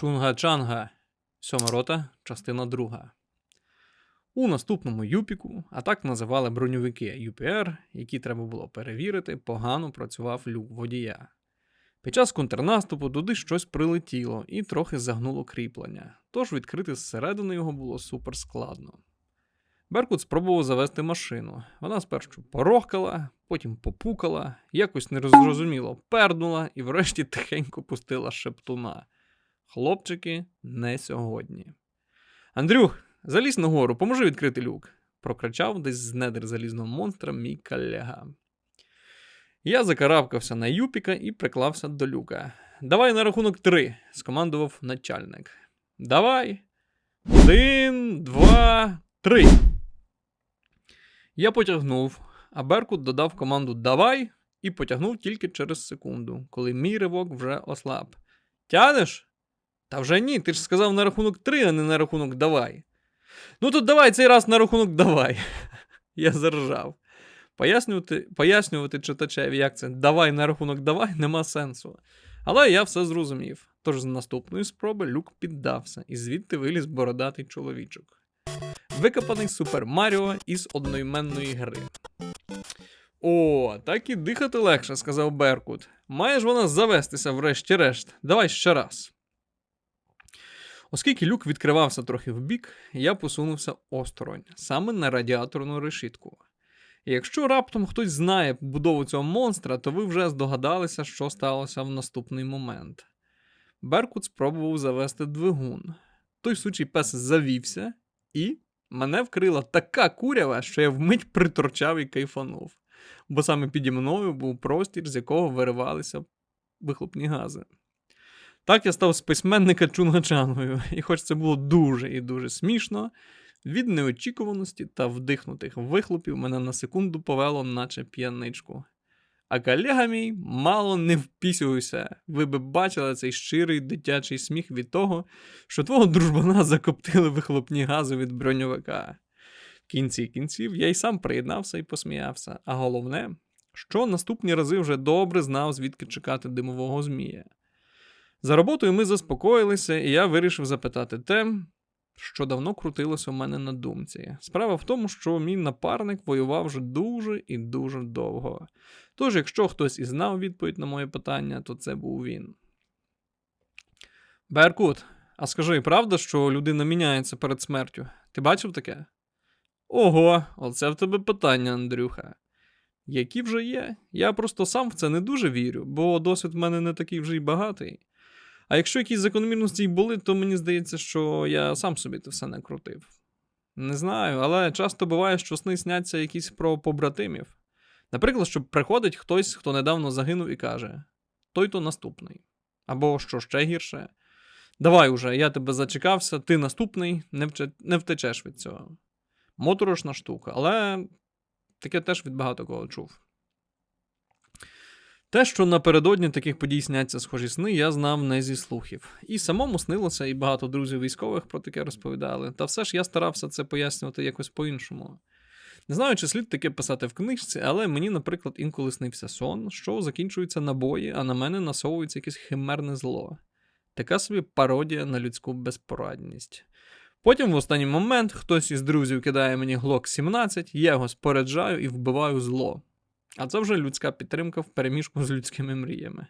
Чунга-чанга. Сьома рота, частина друга. У наступному Юпіку, а так називали броньовики ЮПР, які треба було перевірити, погано працював люк водія. Під час контрнаступу туди щось прилетіло і трохи загнуло кріплення, тож відкрити зсередини його було супер складно. Беркут спробував завести машину. Вона спершу порохкала, потім попукала, якось нерозуміло перднула і врешті тихенько пустила шептуна. Хлопчики, не сьогодні. Андрюх, залізь нагору, поможи відкрити люк, прокричав десь з недр залізного монстра мій колега. Я закарабкався на Юпіка і приклався до люка. Давай на рахунок три, скомандував начальник. Давай. Один, два, три. Я потягнув, а Беркут додав команду Давай і потягнув тільки через секунду, коли мій ривок вже ослаб. Тянеш? Та вже ні, ти ж сказав на рахунок три, а не на рахунок давай. Ну то давай цей раз на рахунок давай. Я заржав. Пояснювати, пояснювати читачеві, як це давай на рахунок давай, нема сенсу. Але я все зрозумів. Тож з наступної спроби люк піддався, і звідти виліз бородатий чоловічок. Викопаний Супер Маріо із одноіменної гри. О, так і дихати легше, сказав Беркут. Маєш вона завестися врешті-решт. Давай ще раз. Оскільки люк відкривався трохи вбік, я посунувся осторонь, саме на радіаторну решітку. І якщо раптом хтось знає будову цього монстра, то ви вже здогадалися, що сталося в наступний момент. Беркут спробував завести двигун. Той сучий пес завівся, і мене вкрила така курява, що я вмить приторчав і кайфанув, бо саме піді мною був простір, з якого виривалися вихлопні гази. Так я став з письменника Чунгачаною, і хоч це було дуже і дуже смішно, від неочікуваності та вдихнутих вихлопів мене на секунду повело, наче п'яничку. А колега мій мало не впісювався. Ви би бачили цей щирий дитячий сміх від того, що твого дружбана закоптили вихлопні гази від броньовика. В кінці кінців я й сам приєднався і посміявся. А головне, що наступні рази вже добре знав, звідки чекати димового змія. За роботою ми заспокоїлися, і я вирішив запитати те, що давно крутилося у мене на думці. Справа в тому, що мій напарник воював вже дуже і дуже довго. Тож, якщо хтось і знав відповідь на моє питання, то це був він. Беркут, а скажи, правда, що людина міняється перед смертю? Ти бачив таке? Ого, оце в тебе питання, Андрюха. Які вже є? Я просто сам в це не дуже вірю, бо досвід в мене не такий вже й багатий. А якщо якісь закономірності й були, то мені здається, що я сам собі це все не крутив. Не знаю, але часто буває, що сни сняться якісь про побратимів. Наприклад, що приходить хтось, хто недавно загинув, і каже: той то наступний. Або що ще гірше. Давай уже, я тебе зачекався, ти наступний, не, вче... не втечеш від цього. Моторошна штука, але таке теж від багато кого чув. Те, що напередодні таких подій сняться схожі сни, я знав не зі слухів. І самому снилося, і багато друзів військових про таке розповідали. Та все ж я старався це пояснювати якось по-іншому. Не знаю, чи слід таке писати в книжці, але мені, наприклад, інколи снився сон, що закінчується на бої, а на мене насовується якесь химерне зло. Така собі пародія на людську безпорадність. Потім, в останній момент, хтось із друзів кидає мені глок 17, я його споряджаю і вбиваю зло. А це вже людська підтримка в переміжку з людськими мріями.